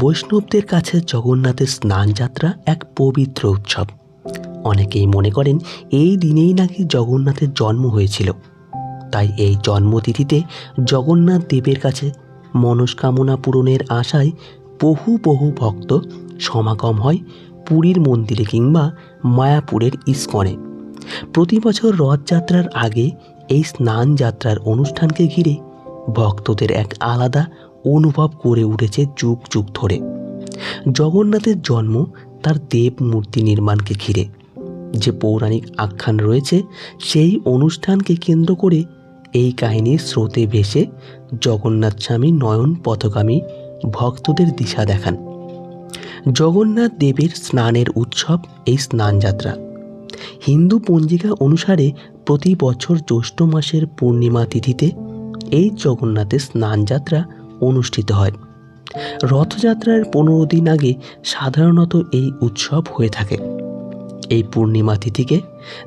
বৈষ্ণবদের কাছে জগন্নাথের স্নানযাত্রা এক পবিত্র উৎসব। অনেকেই মনে করেন এই দিনেই নাকি জগন্নাথের জন্ম হয়েছিল। তাই এই জন্মতিথিতে জগন্নাথ দেবের কাছে মনস্কামনা পূরণের আশায় বহু বহু ভক্ত সমাগম হয় পুরীর মন্দিরে কিংবা মায়াপুরের ইস্কনে। প্রতি বছর রথযাত্রার আগে এই স্নান যাত্রার অনুষ্ঠানকে ঘিরে ভক্তদের এক আলাদা অনুভব করে উঠেছে যুগ যুগ ধরে। জগন্নাথের জন্ম তার দেব মূর্তি নির্মাণকে ঘিরে। যে পৌরাণিক আখ্যান রয়েছে, সেই অনুষ্ঠানকে কেন্দ্র করে এই কাহিনীর স্রোতে ভেসে জগন্নাথ স্বামী নয়ন পথগামী ভক্তদের দিশা দেখান। জগন্নাথ দেবের স্নানের উৎসব এই স্নানযাত্রা। হিন্দু পঞ্জিকা অনুসারে প্রতি বছর জ্যৈষ্ঠ মাসের পূর্ণিমা তিথিতে এই জগন্নাথের স্নানযাত্রা অনুষ্ঠিত হয়। রথযাত্রার পনেরো দিন আগে সাধারণত এই উৎসব হয়ে থাকে। এই পূর্ণিমা তিথিকে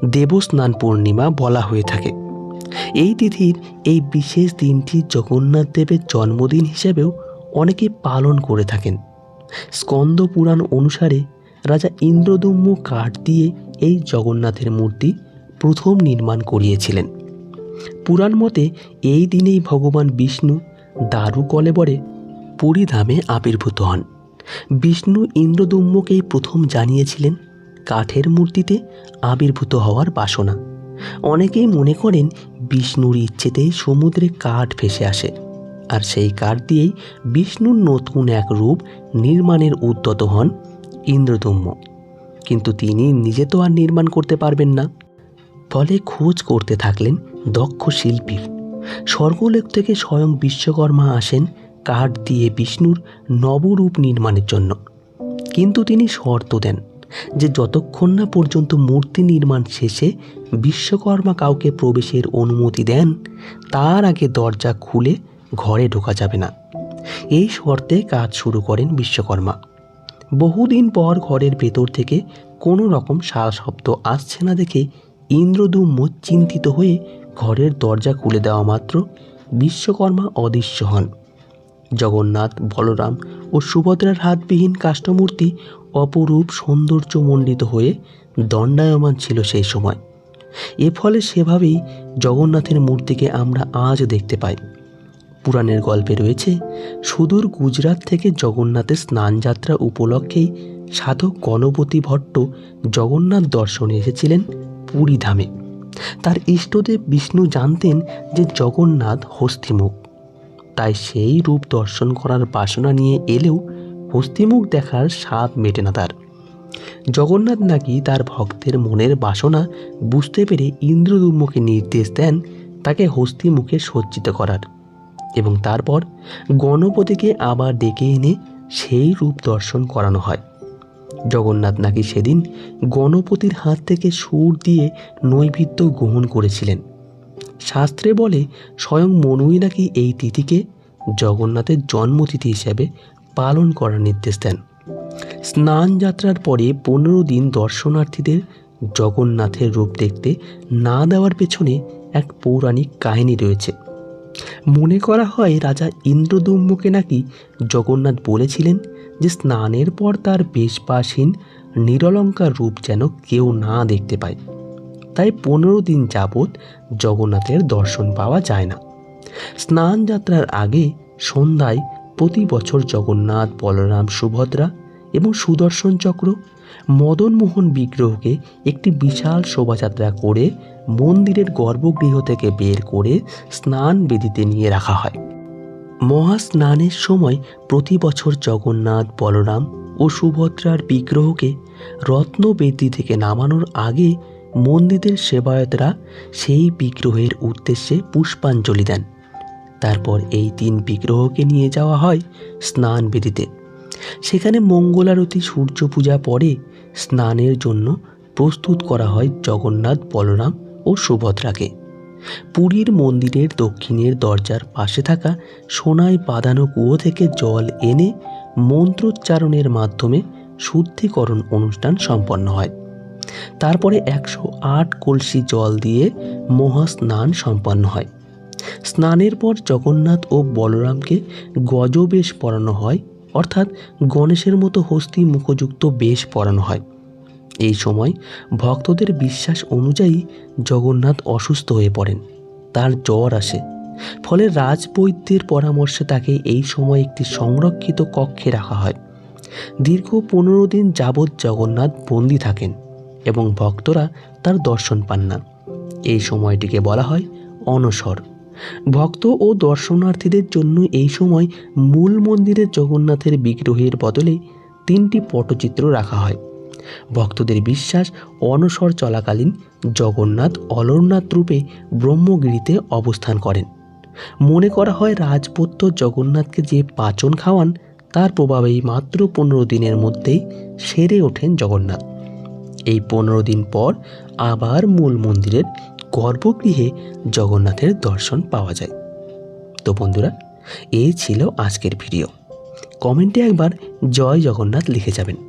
দেবস্নান পূর্ণিমা বলা হয়ে থাকে। এই তিথির এই বিশেষ দিনটি জগন্নাথ দেবের জন্মদিন হিসেবেও অনেকে পালন করে থাকেন। স্কন্দ পুরাণ অনুসারে রাজা ইন্দ্রদম্য কাঠ দিয়ে এই জগন্নাথের মূর্তি প্রথম নির্মাণ করিয়েছিলেন। পুরাণ মতে এই দিনেই ভগবান বিষ্ণু দারু কলেবরে পুরীধামে আবির্ভূত হন। বিষ্ণু ইন্দ্রদম্যকেই প্রথম জানিয়েছিলেন কাঠের মূর্তিতে আবির্ভূত হওয়ার বাসনা। অনেকেই মনে করেন বিষ্ণুর ইচ্ছেতেই সমুদ্রে কাঠ ভেসে আসে, আর সেই কাঠ দিয়েই বিষ্ণুর নতুন এক রূপ নির্মাণের উদ্যত হন ইন্দ্রদম্য কিন্তু তিনি নিজে তো আর নির্মাণ করতে পারবেন না। ফলে খোঁজ করতে থাকলেন দক্ষ শিল্পীর স্বর্গলোক থেকে স্বয়ং বিশ্বকর্মা আসেন কাঠ দিয়ে বিষ্ণুর নবরূপ নির্মাণের জন্য। কিন্তু তিনি শর্ত দেন যে যতক্ষণ না পর্যন্ত মূর্তি নির্মাণ শেষে বিশ্বকর্মা কাউকে প্রবেশের অনুমতি দেন, তার আগে দরজা খুলে ঘরে ঢোকা যাবে না। এই শর্তে কাজ শুরু করেন বিশ্বকর্মা। বহুদিন পর ঘরের ভেতর থেকে কোনো রকম সারা শব্দ আসছে না দেখে ইন্দ্রদুম্ম চিন্তিত হয়ে ঘরের দরজা খুলে দেওয়া মাত্র বিশ্বকর্মা অদৃশ্য হন। জগন্নাথ, বলরাম ও সুভদ্রার হাতবিহীন কাষ্ঠমূর্তি অপরূপ সৌন্দর্যমণ্ডিত হয়ে দণ্ডায়মান ছিল সেই সময়। এ ফলে সেভাবেই জগন্নাথের মূর্তিকে আমরা আজ দেখতে পাই। পুরাণের গল্পে রয়েছে, সুদূর গুজরাট থেকে জগন্নাথের স্নানযাত্রা উপলক্ষেই সাধক গণপতি ভট্ট জগন্নাথ দর্শনে এসেছিলেন পুরী ধামে তার ইষ্টদেব বিষ্ণু জানতেন যে জগন্নাথ হস্তিমুখ। তাই সেই রূপ দর্শন করার বাসনা নিয়ে এলেও হস্তিমুখ দেখার স্বাদ মেটে না তার। জগন্নাথ নাকি তার ভক্তের মনের বাসনা বুঝতে পেরে ইন্দ্রদুম্মকে নির্দেশ দেন তাকে হস্তিমুখে সজ্জিত করার এবং তারপর গণপতিকে আবার ডেকে এনে সেই রূপ দর্শন করানো হয়। জগন্নাথ নাকি সেদিন গণপতির হাত থেকে সুর দিয়ে নৈবেদ্য গ্রহণ করেছিলেন। শাস্ত্রে বলে, স্বয়ং মনুই নাকি এই তিথিকে জগন্নাথের জন্মতিথি হিসেবে পালন করার নির্দেশ দেন। স্নান যাত্রার পরে পনেরো দিন দর্শনার্থীদের জগন্নাথের রূপ দেখতে না দেওয়ার পেছনে এক পৌরাণিক কাহিনী রয়েছে। মনে করা হয় রাজা ইন্দ্রদম্যকে নাকি জগন্নাথ বলেছিলেন যে স্নানের পর তার বেশবাসীন নিরলঙ্কার রূপ যেন কেউ না দেখতে পায়। তাই পনেরো দিন যাবৎ জগন্নাথের দর্শন পাওয়া যায় না। স্নান যাত্রার আগে সন্ধ্যায় প্রতি বছর জগন্নাথ, বলরাম, সুভদ্রা এবং সুদর্শন চক্র, মদনমোহন বিগ্রহকে একটি বিশাল শোভাযাত্রা করে মন্দিরের গর্ভগৃহ থেকে বের করে স্নান বেদিতে নিয়ে রাখা হয়। মহাস্নানের সময় প্রতি বছর জগন্নাথ, বলরাম ও সুভদ্রার বিগ্রহকে রত্নবেদি থেকে নামানোর আগে মন্দিরের সেবায়তরা সেই বিগ্রহের উদ্দেশ্যে পুষ্পাঞ্জলি দেন। তারপর এই তিন বিগ্রহকে নিয়ে যাওয়া হয় স্নান বেদিতে। সেখানে মঙ্গলারতি সূর্য পূজা পরে স্নানের জন্য প্রস্তুত করা হয় জগন্নাথ, বলরাম ও সুভদ্রাকে। পুরীর মন্দিরের দক্ষিণের দরজার পাশে থাকা সোনায় বাঁধানো কুয়ো থেকে জল এনে মন্ত্রোচ্চারণের মাধ্যমে শুদ্ধিকরণ অনুষ্ঠান সম্পন্ন হয়। তারপরে একশো আট কলসি জল দিয়ে মহাস্নান সম্পন্ন হয়। স্নানের পর জগন্নাথ ও বলরামকে গজবেশ পরানো হয়, অর্থাৎ গণেশের মতো হস্তি মুখযুক্ত বেশ পরানো হয়। এই সময় ভক্তদের বিশ্বাস অনুযায়ী জগন্নাথ অসুস্থ হয়ে পড়েন। তার জ্বর আসে। ফলে রাজবৈদ্যের পরামর্শে তাকে এই সময় একটি সংরক্ষিত কক্ষে রাখা হয়। দীর্ঘ পনেরো দিন যাবৎ জগন্নাথ বন্দি থাকেন এবং ভক্তরা তার দর্শন পান না। এই সময়টিকে বলা হয় অনসর ভক্ত ও দর্শনার্থীদের জন্য এই সময় মূল মন্দিরে জগন্নাথের বিগ্রহের বদলে তিনটি পটচিত্র রাখা হয়। ভক্তদের বিশ্বাস অনসর চলাকালীন জগন্নাথ অলরনাথ রূপে ব্রহ্মগিরিতে অবস্থান করেন। মনে করা হয় রাজপুত্র জগন্নাথকে যে পাচন খাওয়ান, তার প্রভাবেই মাত্র পনেরো দিনের মধ্যেই সেরে ওঠেন জগন্নাথ। এই পনেরো দিন পর আবার মূল মন্দিরের গর্ভগৃহে জগন্নাথের দর্শন পাওয়া যায়। তো বন্ধুরা, এই ছিল আজকের ভিডিও। কমেন্টে একবার জয় জগন্নাথ লিখে যাবেন।